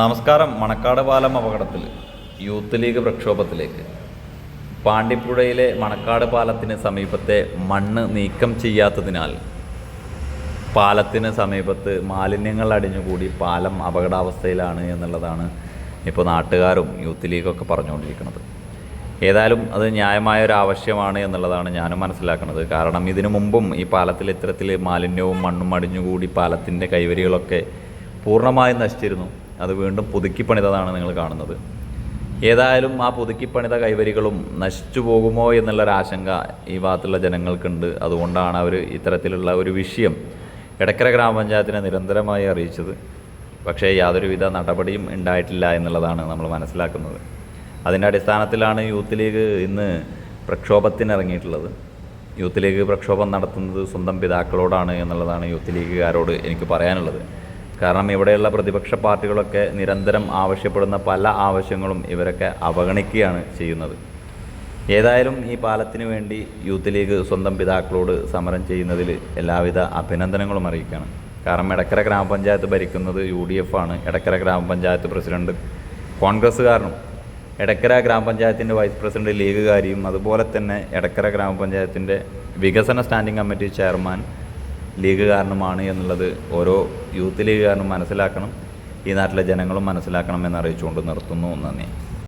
നമസ്കാരം മണക്കാട് പാലം അപകടത്തിൽ യൂത്ത് ലീഗ് പ്രക്ഷോഭത്തിലേക്ക്. പാണ്ടിപ്പുഴയിലെ മണക്കാട് പാലത്തിന് സമീപത്തെ മണ്ണ് നീക്കം ചെയ്യാത്തതിനാൽ പാലത്തിന് സമീപത്ത് മാലിന്യങ്ങൾ അടിഞ്ഞുകൂടി പാലം അപകടാവസ്ഥയിലാണ് എന്നുള്ളതാണ് ഇപ്പോൾ നാട്ടുകാരും യൂത്ത് ലീഗൊക്കെ പറഞ്ഞുകൊണ്ടിരിക്കുന്നത്. ഏതായാലും അത് ന്യായമായ ഒരു ആവശ്യമാണ് എന്നുള്ളതാണ് ഞാനും മനസ്സിലാക്കുന്നത്. കാരണം ഇതിനു മുമ്പും ഈ പാലത്തിൽ ഇത്തരത്തിൽ മാലിന്യവും മണ്ണും അടിഞ്ഞുകൂടി പാലത്തിന്റെ കൈവരികളൊക്കെ പൂർണമായും നശിച്ചിരുന്നു. അത് വീണ്ടും പുതുക്കി പണിതതാണ് നിങ്ങൾ കാണുന്നത്. ഏതായാലും ആ പുതുക്കി പണിത കൈവരികളും നശിച്ചു പോകുമോ എന്നുള്ളൊരാശങ്ക ഈ ഭാഗത്തുള്ള ജനങ്ങൾക്കുണ്ട്. അതുകൊണ്ടാണ് അവർ ഇത്തരത്തിലുള്ള ഒരു വിഷയം എടക്കര ഗ്രാമപഞ്ചായത്തിനെ നിരന്തരമായി അറിയിച്ചത്. പക്ഷേ യാതൊരുവിധ നടപടിയും ഉണ്ടായിട്ടില്ല എന്നുള്ളതാണ് നമ്മൾ മനസ്സിലാക്കുന്നത്. അതിന്റെ അടിസ്ഥാനത്തിലാണ് യൂത്ത് ലീഗ് ഇന്ന് പ്രക്ഷോഭത്തിനിറങ്ങിയിട്ടുള്ളത്. യൂത്ത് ലീഗ് പ്രക്ഷോഭം നടത്തുന്നത് സ്വന്തം പിതാക്കളോടാണ് എന്നുള്ളതാണ് യൂത്ത് ലീഗുകാരോട് എനിക്ക് പറയാനുള്ളത്. കാരണം ഇവിടെയുള്ള പ്രതിപക്ഷ പാർട്ടികളൊക്കെ നിരന്തരം ആവശ്യപ്പെടുന്ന പല ആവശ്യങ്ങളും ഇവരൊക്കെ അവഗണിക്കുകയാണ് ചെയ്യുന്നത്. ഏതായാലും ഈ പാലത്തിന് വേണ്ടി യൂത്ത് ലീഗ് സ്വന്തം പിതാക്കളോട് സമരം ചെയ്യുന്നതിൽ എല്ലാവിധ അഭിനന്ദനങ്ങളും അറിയിക്കുകയാണ്. കാരണം എടക്കര ഗ്രാമപഞ്ചായത്ത് ഭരിക്കുന്നത് യു ഡി എഫ് ആണ്. എടക്കര ഗ്രാമപഞ്ചായത്ത് പ്രസിഡന്റ് കോൺഗ്രസ്സുകാരനും. എടക്കര ഗ്രാമപഞ്ചായത്തിന്റെ വൈസ് പ്രസിഡന്റ് ലീഗുകാരിയും അതുപോലെ തന്നെ എടക്കര ഗ്രാമപഞ്ചായത്തിന്റെ വികസന സ്റ്റാൻഡിംഗ് കമ്മിറ്റി ചെയർമാൻ ലീഗുകാരനുമാണ് എന്നുള്ളത് ഓരോ യൂത്ത് ലീഗ് കാരണം മനസ്സിലാക്കണം. ഈ നാട്ടിലെ ജനങ്ങളും മനസ്സിലാക്കണം എന്നറിയിച്ചുകൊണ്ട് നിർത്തുന്നു. നന്ദി.